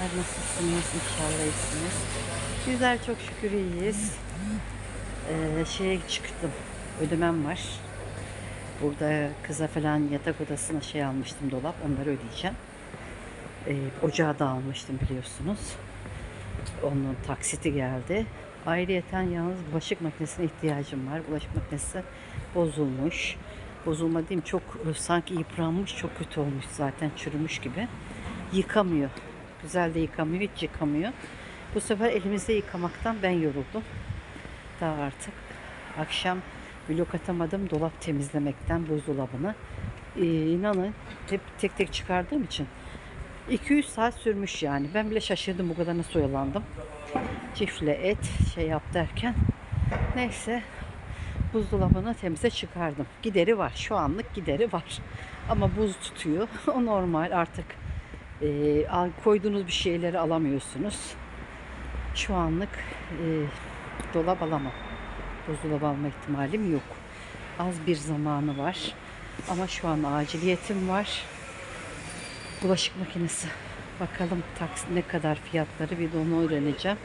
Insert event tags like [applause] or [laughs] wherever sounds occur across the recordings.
Nasılsınız? İnşallah iyisiniz. Bizler çok şükür iyiyiz. Ee, şeye çıktım. Ödemem var. Burada kıza falan yatak odasına şey almıştım dolap. Onları ödeyeceğim. Ee, ocağı da almıştım biliyorsunuz. Onun taksiti geldi. Ayrıyeten yalnız bulaşık makinesine ihtiyacım var. Bulaşık makinesi bozulmuş. Bozulma diyeyim çok sanki yıpranmış, çok kötü olmuş zaten çürümüş gibi. Yıkamıyor. Güzel de yıkamıyor, hiç yıkamıyor. Bu sefer elimizde yıkamaktan ben yoruldum. Daha artık akşam vlog atamadım dolap temizlemekten buzdolabını. Ee, inanın hep tek tek çıkardığım için 200 saat sürmüş yani. Ben bile şaşırdım bu kadar nasıl oyalandım. Çiftle et şey yap derken. Neyse buzdolabını temize çıkardım. Gideri var. Şu anlık gideri var. Ama buz tutuyor. [laughs] o normal artık e, koyduğunuz bir şeyleri alamıyorsunuz. Şu anlık e, dolap alamam. Buzdolabı alma ihtimalim yok. Az bir zamanı var. Ama şu an aciliyetim var. Bulaşık makinesi. Bakalım taksit ne kadar fiyatları bir de onu öğreneceğim.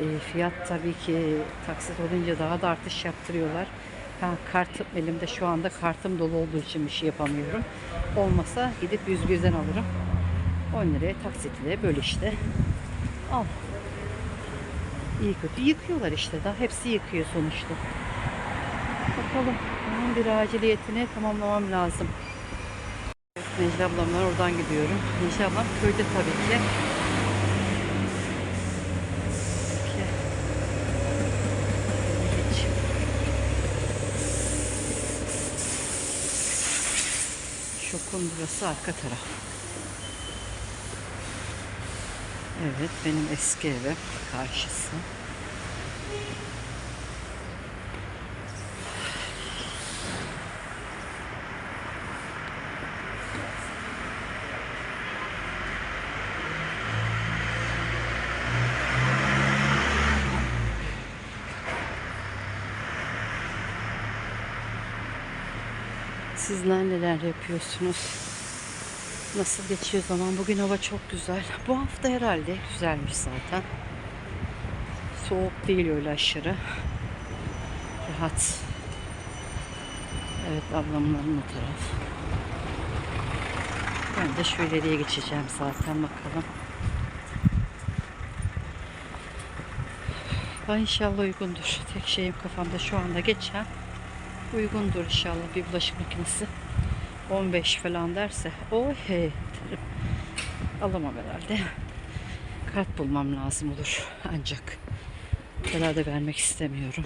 E, fiyat tabii ki taksit olunca daha da artış yaptırıyorlar. Ha, kartım elimde şu anda kartım dolu olduğu için bir şey yapamıyorum. Olmasa gidip 101'den alırım. 10 liraya taksitle böyle işte. Al. İyi kötü yıkıyorlar işte daha hepsi yıkıyor sonuçta. Bakalım bunun bir aciliyetini tamamlamam lazım. Necla ablamlar oradan gidiyorum. Necla ablam köyde tabii ki. Şokun burası arka taraf. Evet benim eski evim karşısı. Sizler neler yapıyorsunuz? Nasıl geçiyor zaman? Bugün hava çok güzel. Bu hafta herhalde güzelmiş zaten. Soğuk değil öyle aşırı. Rahat. Evet ablamların o taraf. Ben de şöyle diye geçeceğim zaten bakalım. Ha, inşallah uygundur. Tek şeyim kafamda şu anda geçen uygundur inşallah bir bulaşık makinesi. 15 falan derse o he derim. Alamam herhalde. Kart bulmam lazım olur ancak. Da vermek istemiyorum.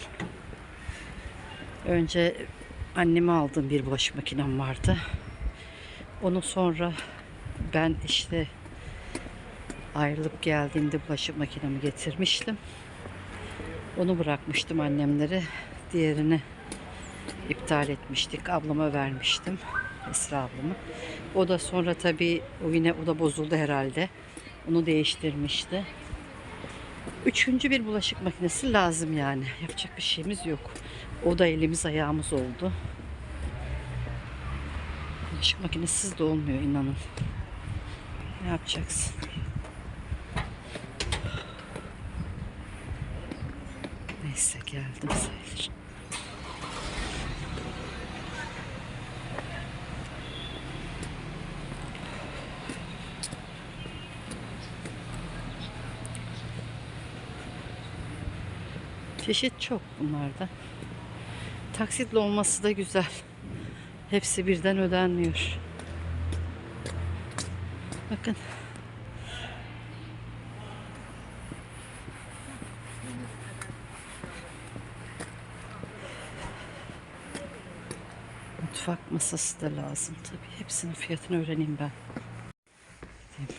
Önce anneme aldığım bir bulaşık makinem vardı. Onu sonra ben işte ayrılıp geldiğimde bulaşık makinemi getirmiştim. Onu bırakmıştım annemlere. Diğerini iptal etmiştik. Ablama vermiştim. Esra ablamı. O da sonra tabii o yine o da bozuldu herhalde. Onu değiştirmişti. Üçüncü bir bulaşık makinesi lazım yani. Yapacak bir şeyimiz yok. O da elimiz ayağımız oldu. Bulaşık makinesiz de olmuyor inanın. Ne yapacaksın? Neyse geldim sayılır. Çeşit çok bunlarda. Taksitli olması da güzel. Hepsi birden ödenmiyor. Bakın. Mutfak masası da lazım tabii. Hepsinin fiyatını öğreneyim ben. Evet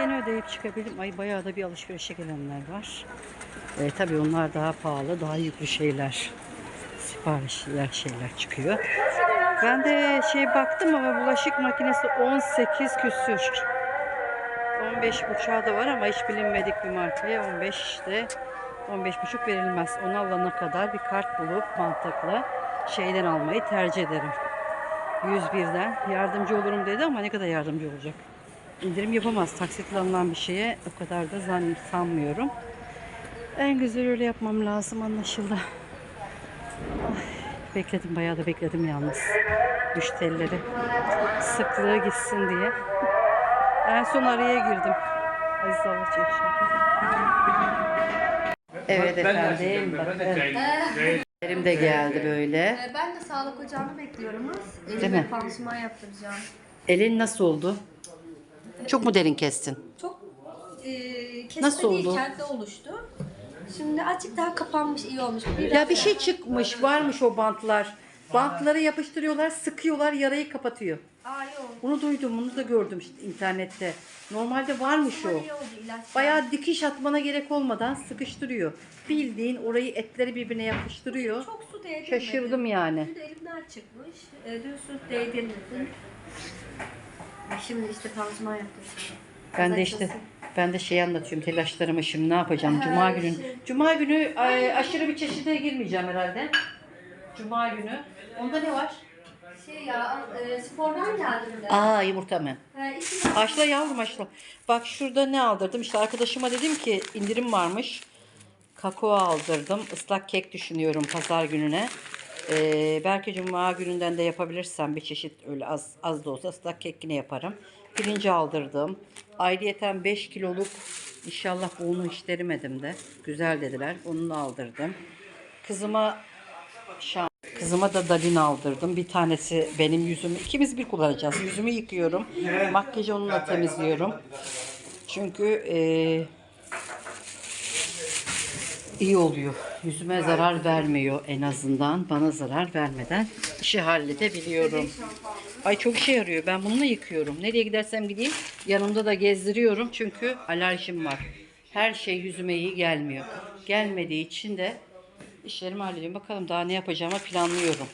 yeni ödeyip çıkabildim. Ay bayağı da bir alışverişe gelenler var. E, tabii onlar daha pahalı, daha yüklü şeyler. Siparişler şeyler çıkıyor. Ben de şey baktım ama bulaşık makinesi 18 küsür. 15 buçuğa da var ama hiç bilinmedik bir markaya 15 işte 15 buçuk verilmez. Onu alana kadar bir kart bulup mantıklı şeyden almayı tercih ederim. 101'den yardımcı olurum dedi ama ne kadar yardımcı olacak? İndirim yapamaz. Taksitle alınan bir şeye o kadar da zan sanmıyorum. En güzel öyle yapmam lazım anlaşıldı. Ay, bekledim bayağı da bekledim yalnız. Müşterileri sıklığı gitsin diye. En son araya girdim. Aziz Allah. Evet efendim. Bakın. Elim de geldi böyle. Ee, Ben de sağlık ocağını bekliyoruz. Değil Elime mi? pansuman yaptıracağım. Elin nasıl oldu? Çok mu derin kestin? Çok e, kesme Nasıl değil, oldu? kendi oluştu. Şimdi azıcık daha kapanmış, iyi olmuş. Biraz Ya bir şey çıkmış, varmış o bantlar. Bantları yapıştırıyorlar, sıkıyorlar, yarayı kapatıyor. Aa, iyi oldu. Bunu duydum, bunu da gördüm işte internette. Normalde varmış o. Ama iyi oldu ilaç. Bayağı dikiş atmana gerek olmadan sıkıştırıyor. Bildiğin orayı etleri birbirine yapıştırıyor. Çok su değdirmedim. Şaşırdım yani. Dün de elimden çıkmış. E, dün su değdirmedim. E, Şimdi işte pansuman yaptıracağım. Ben de işte ben de şey anlatıyorum telaşlarımı şimdi ne yapacağım cuma günü. şey. Cuma günü e, aşırı bir çeşide girmeyeceğim herhalde. Cuma günü. Onda ne var? Şey ya, e, spordan geldim de. Aa yumurta mı? E, iki Haşla yavrum haşla. Bak şurada ne aldırdım? İşte arkadaşıma dedim ki indirim varmış. Kakao aldırdım. Islak kek düşünüyorum pazar gününe. Ee, belki cuma gününden de yapabilirsem bir çeşit öyle az az da olsa ıslak kek yine yaparım. Pirinci aldırdım. Ayrıyeten 5 kiloluk inşallah bunu hiç derimedim de. Güzel dediler. Onu aldırdım. Kızıma şam Kızıma da dalin aldırdım. Bir tanesi benim yüzümü. ikimiz bir kullanacağız. Yüzümü yıkıyorum. Makyajı onunla temizliyorum. Çünkü eee, iyi oluyor. Yüzüme zarar vermiyor en azından. Bana zarar vermeden işi halledebiliyorum. Ay çok işe yarıyor. Ben bununla yıkıyorum. Nereye gidersem gideyim yanımda da gezdiriyorum. Çünkü alerjim var. Her şey yüzüme iyi gelmiyor. Gelmediği için de işlerimi hallediyorum. Bakalım daha ne yapacağımı planlıyorum.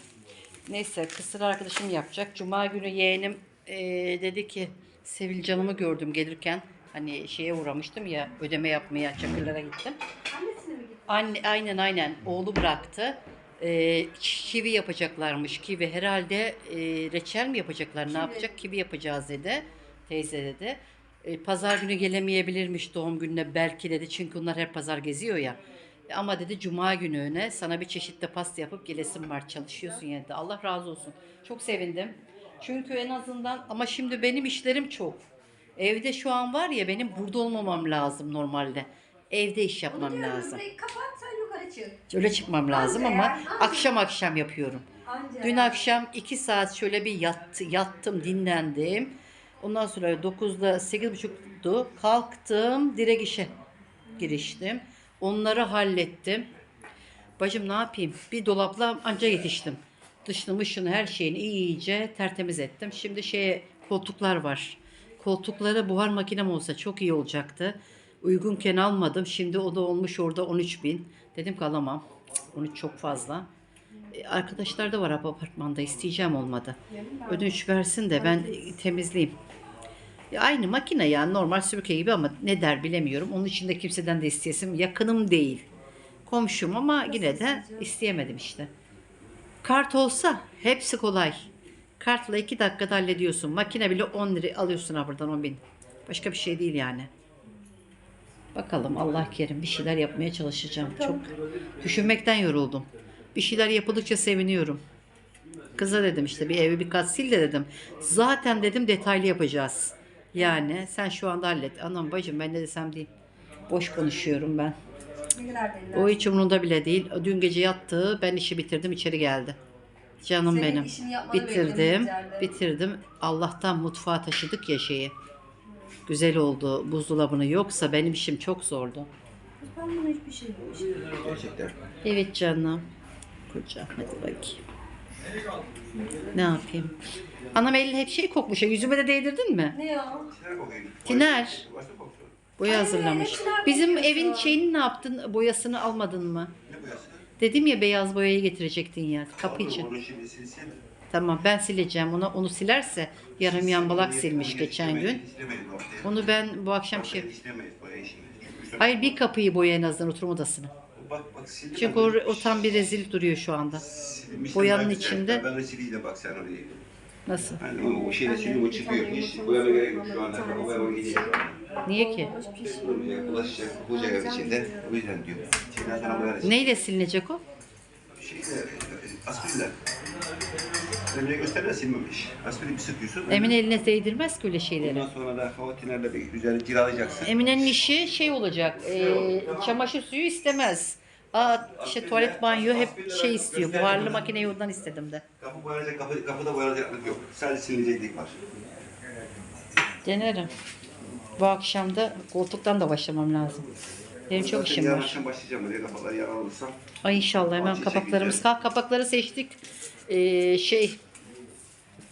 Neyse kısır arkadaşım yapacak. Cuma günü yeğenim eee, dedi ki Sevil canımı gördüm gelirken. Hani şeye uğramıştım ya ödeme yapmaya Çakırlara gittim. Anne, aynen aynen oğlu bıraktı. Ee, kivi yapacaklarmış. Kivi herhalde e, reçel mi yapacaklar? Ne yapacak? Kivi yapacağız dedi. Teyze dedi. E, pazar günü gelemeyebilirmiş doğum gününe belki dedi. Çünkü onlar her pazar geziyor ya. E, Ama dedi cuma gününe sana bir çeşit de pasta yapıp gelesin var. Çalışıyorsun yani de. Allah razı olsun. Çok sevindim. Çünkü en azından ama şimdi benim işlerim çok. Evde şu an var ya benim burada olmamam lazım normalde. Evde iş yapmam Diyorum, lazım. burayı kapat sen yukarı çık. Öyle çıkmam lazım Anca ama anca. akşam akşam yapıyorum. Anca. Dün akşam 2 saat şöyle bir yattı, yattım, dinlendim. Ondan sonra 9'da 8.30'du. Kalktım, direkt işe giriştim. Onları hallettim. Bacım ne yapayım? Bir dolapla anca yetiştim. Dışını mışını her şeyini iyice tertemiz ettim. Şimdi şeye koltuklar var. Koltuklara buhar makinem olsa çok iyi olacaktı. Uygunken almadım. Şimdi o da olmuş orada 13 bin. Dedim ki alamam. 13 çok fazla. E, Arkadaşlar da var apartmanda isteyeceğim olmadı. Ödünç versin de ben temizleyeyim. Ya aynı makine yani normal süpürge gibi ama ne der bilemiyorum. Onun için de kimseden de isteyesim yakınım değil. Komşum ama yine de isteyemedim işte. Kart olsa hepsi kolay. Kartla iki dakikada hallediyorsun. Makine bile 10 lira alıyorsun ha buradan 10 bin. Başka bir şey değil yani. Bakalım Allah kerim bir şeyler yapmaya çalışacağım. Çok düşünmekten yoruldum. Bir şeyler yapıldıkça seviniyorum. Kıza dedim işte bir evi bir kat sil de dedim. Zaten dedim detaylı yapacağız. Yani sen şu anda hallet. Anam bacım ben ne desem değil. Boş konuşuyorum ben. O hiç umurunda bile değil. Dün gece yattı. Ben işi bitirdim içeri geldi. Canım Senin benim. Bitirdim. Bitirdim. Allah'tan mutfağa taşıdık ya şeyi. Güzel oldu buzdolabını. Yoksa benim işim çok zordu. Ben buna hiçbir şey. Gerçekten. Evet canım. Koca hadi bakayım. Ne yapayım? Anam elin hep şey kokmuş. ya. Yüzüme de değdirdin mi? Ne ya? Tiner. Boya hazırlamış. Bizim evin şeyini ne yaptın? Boyasını almadın mı? Ne boyası? Dedim ya beyaz boyayı getirecektin ya kapı için. Onu şimdi silsene. Tamam ben sileceğim ona. Onu silerse yarım yambalak silmiş geçen gün. Onu ben bu akşam şey... Hayır bir kapıyı boya en azından oturma odasını. Bak bak sildim. Çünkü o, o tam bir rezil duruyor şu anda. Boyanın içinde- Ben de bak sen orayı. Nasıl? Yani o, o şeyle sildim o çıkıyor. Hiç boyama gerek yok şu anda. O boyama gidecek. Niye ki? Ulaşacak, olacak içinde. O yüzden diyor. Şeyden sonra. Neyle silinecek o? Şeyle, aspirinle. Emine gösterler silmemiş. Aspirin bir sıkıyorsun. Emine eline değdirmez ki öyle şeyleri. Ondan sonra da hava bir üzerine cilalayacaksın. Emine'nin işi şey olacak, e, çamaşır suyu istemez. Aa işte tuvalet banyo hep şey istiyor, buharlı makineyi ondan istedim de. Kapı boyanacak, kapı, kapıda boyanacaklık yok. Sadece silineceklik var. Denerim. Bu akşam da koltuktan da başlamam lazım. Benim çok Zaten işim yarın var. akşam başlayacağım buraya kapıları yaran olursa. Ay inşallah hemen Bahçe kapaklarımız çekeceğiz. kalk. Kapakları seçtik. Ee, şey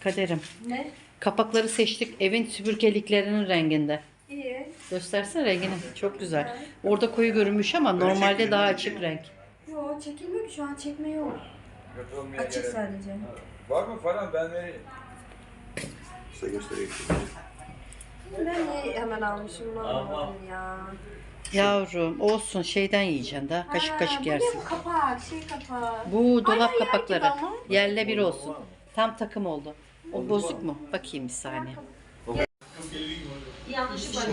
kaderim. Ne? Kapakları seçtik evin süpürgeliklerinin renginde. İyi. Göstersene rengini. Çok güzel. Orada koyu görünmüş ama Böyle normalde daha açık renk. Yok çekilmiyor ki şu an çekme yok. Açık gerek. sadece. Var mı falan ben vereyim. Size göstereyim. Ben niye hemen almışım bunu anlamadım ya. Yavrum olsun şeyden yiyeceksin daha. Kaşık Ha, kaşık yersin. bu kapak, şey kapağı. Bu dolap Aynen yer kapakları. gibi ama. Yerle bir olsun. Tam takım oldu. O bozuk mu? Bakayım bir saniye.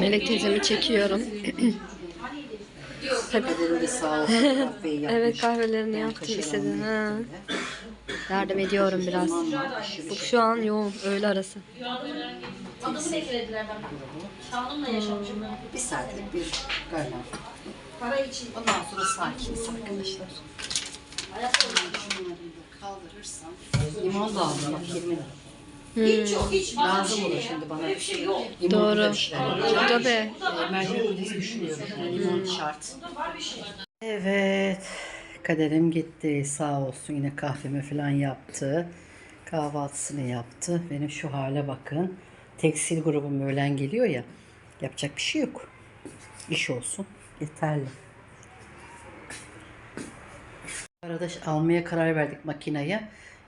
Melek teyzemi çekiyorum. Kaderim de sağ kahveyi [laughs] yapmış. Evet kahvelerini yaptı Kaşık istedi. almış Ha. Yardım ediyorum biraz. Bu şu an yoğun öğle arası. Bir saatlik bir gayret. Para için. Ondan sonra sakiniz arkadaşlar. Şunları da kaldırırsam. Limon da aldım bak 20 lira. Lazım olur şimdi bana. bir şey yok. Limonlu da Doğru. Tabii. E, mercimek köftesi düşünüyorum. Yani limon şart. Evet. Kaderim gitti. Sağ olsun yine kahvemi falan yaptı. Kahvaltısını yaptı. Benim şu hale bakın. Tekstil grubum öğlen geliyor ya. Yapacak bir şey yok. İş olsun. Yeterli. Arada almaya karar verdik makinayı.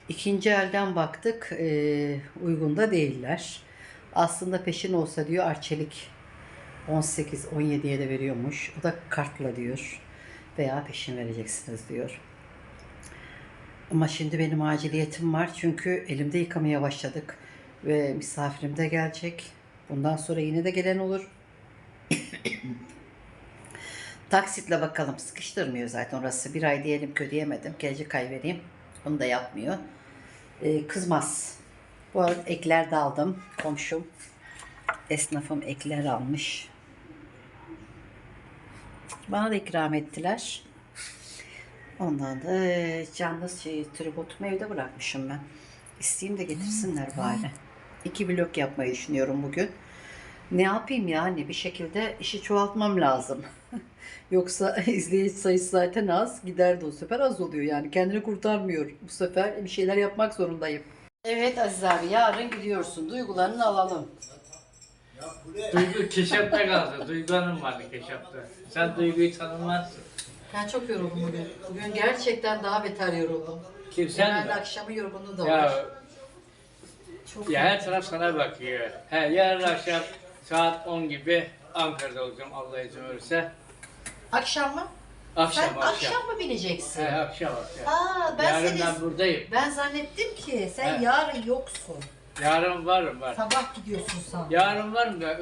İkinci elden baktık. eee, uygun da değiller. Aslında peşin olsa diyor Arçelik 18-17'ye de veriyormuş. O da kartla diyor. Veya peşin vereceksiniz diyor. Ama şimdi benim aciliyetim var çünkü elimde yıkamaya başladık. Ve misafirim de gelecek. Bundan sonra yine de gelen olur. Taksitle bakalım. Sıkıştırmıyor zaten orası. Bir ay diyelim ki ödeyemedim. Gelecek ay vereyim. Onu da yapmıyor. Ee, kızmaz. Bu arada ekler de aldım. Komşum. Esnafım ekler almış. Bana da ikram ettiler. Ondan da e, canlı şey, tribotumu evde bırakmışım ben. İsteyeyim de getirsinler bari. İki blok yapmayı düşünüyorum bugün. Ne yapayım yani bir şekilde işi çoğaltmam lazım. [laughs] Yoksa [laughs] izleyici sayısı zaten az. Gider de o sefer az oluyor yani. Kendini kurtarmıyor. Bu sefer bir şeyler yapmak zorundayım. Evet Aziz abi yarın gidiyorsun. Duygularını alalım. Duygu keşapta kaldı. Duygu Hanım vardı keşapta. Sen Duygu'yu tanımazsın. Ben çok yoruldum bugün. Bugün gerçekten daha beter yoruldum. Kim sen Genelde mi? akşamı yorgunluğu da var. Ya, Çok ya her taraf sana bakıyor. He, yarın akşam saat 10 gibi Ankara'da olacağım Allah izin verirse. Akşam mı? Akşam Sen akşam, akşam. mı bineceksin? He, akşam akşam. Aa ben yarın seni ben buradayım. ben zannettim ki sen He. yarın yoksun. Yarın varım var. Sabah gidiyorsun sandım. Yarın varım da e,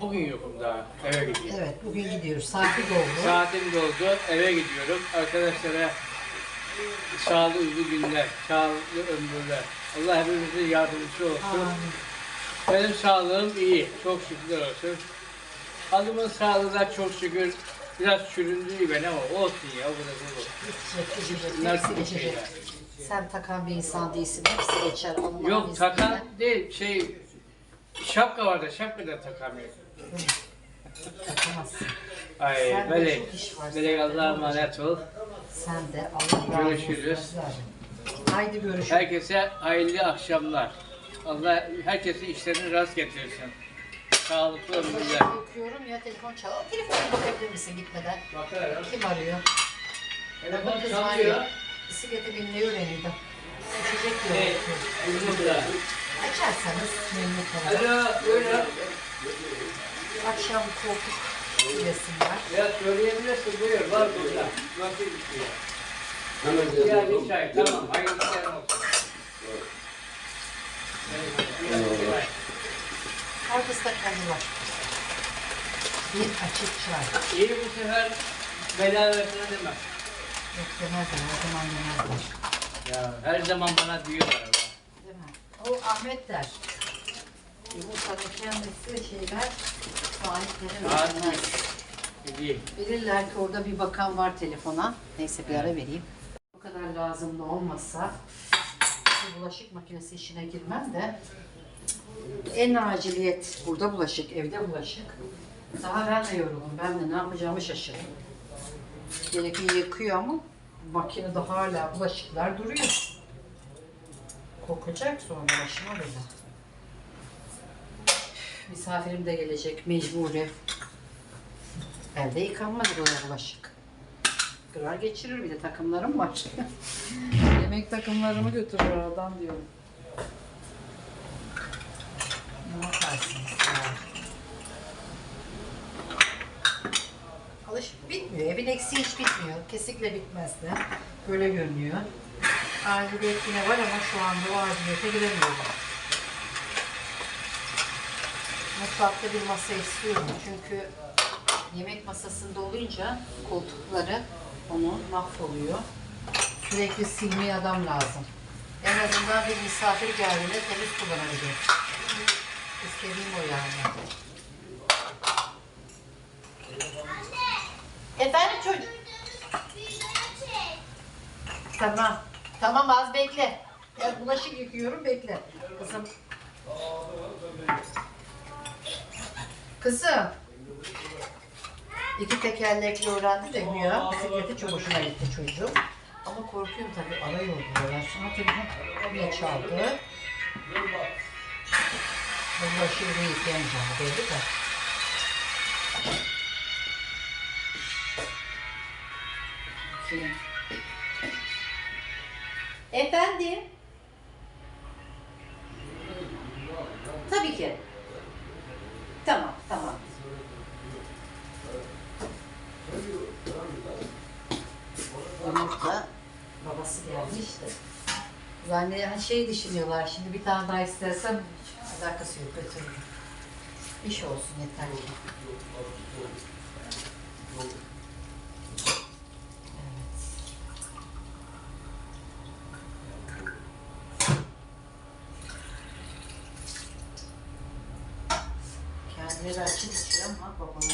bugün yokum daha. Eve gidiyorum. Evet bugün gidiyoruz. Saati doldu. Saatim doldu. Eve gidiyorum. Arkadaşlara sağlıklı günler, sağlıklı ömürler. Allah hepimizin yardımcısı olsun. Amin. Benim sağlığım iyi. Çok şükürler olsun. Hanımın sağlığı da çok şükür biraz çüründü ben ama olsun ya. Bu da bu. Geçecek. şeyler. Sen takan bir insan değilsin. Hepsi geçer. Allah'ın Yok izniyle. takan değil şey şapka vardı şapka da takamıyorum. Takamazsın. Ay Sende Melek, çok iş var. Melek Allah'a emanet ol. Sen de Allah razı olsun. Görüşürüz. Haydi görüşürüz. Herkese hayırlı akşamlar. Allah herkese işlerini rast getirsin. Sağlıklı ömürler. Bakıyorum ya telefon çalıyor. Telefonu bakabilir misin gitmeden? Bakarım. Kim arıyor? Telefon Kız çalıyor. var. Bisiklete binmeyi öğrenildi. Uçacak yok. burada. Açarsanız memnun kalırım. Alo, buyurun. Akşam koltuk resim var. Ya söyleyebilirsin, buyur. Var burada. Nasıl gidiyor? Ya bir çay, tamam. Hayırlı işler olsun. Ortası da kendi var. Bir açık çay. İyi bu sefer bela versene deme. Yok demezler, her zaman demezler. Ya her zaman bana diyorlar ama. Değil mi? O Ahmet der. Yumurtanın kendisi şeyler sahipleri Saat vermez. İyi. Bilirler ki orada bir bakan var telefona. Neyse bir ara vereyim. Kadar lazım da olmasa bu bulaşık makinesi işine girmem de en aciliyet burada bulaşık, evde bulaşık. Daha ben de yorulum. Ben de ne yapacağımı şaşırdım. Gerekli yıkıyor ama makinede hala bulaşıklar duruyor. Kokacak sonra başıma bela. Misafirim de gelecek mecburi. Elde yıkanmaz böyle bulaşık. Kırar geçirir bir de takımlarım var. [laughs] Yemek takımlarımı götürür oradan diyorum. Ne yaparsınız ya? Alış bitmiyor. Evin eksiği hiç bitmiyor. Kesinlikle bitmez de. Böyle görünüyor. Aciliyet yine var ama şu anda o aciliyete giremiyorum. Mutfakta bir masa istiyorum çünkü yemek masasında olunca koltukları onu mahvoluyor. Sürekli silmeye adam lazım. En azından bir misafir geldiğinde temiz kullanabilir. İstediğim o yani. Efendim çocuk. Tamam. Tamam az bekle. Ya bulaşık yıkıyorum bekle. Kızım. Kızım. İki tekerlekli öğrendi de Hüya. Bisikleti çok hoşuna gitti çocuğum. Ama korkuyorum tabii ara yol diyorlar. Sonra telefon çaldı. Bulaşığı da yıkayamayacağım belli de. Efendim? Tabii ki. Tamam, tamam. Yumurta babası gelmiş de. Yani hani şey düşünüyorlar şimdi bir tane daha istersem hiç alakası yok götürürüm. İş olsun yeter. Evet. Kendileri açık içiyor ama babaları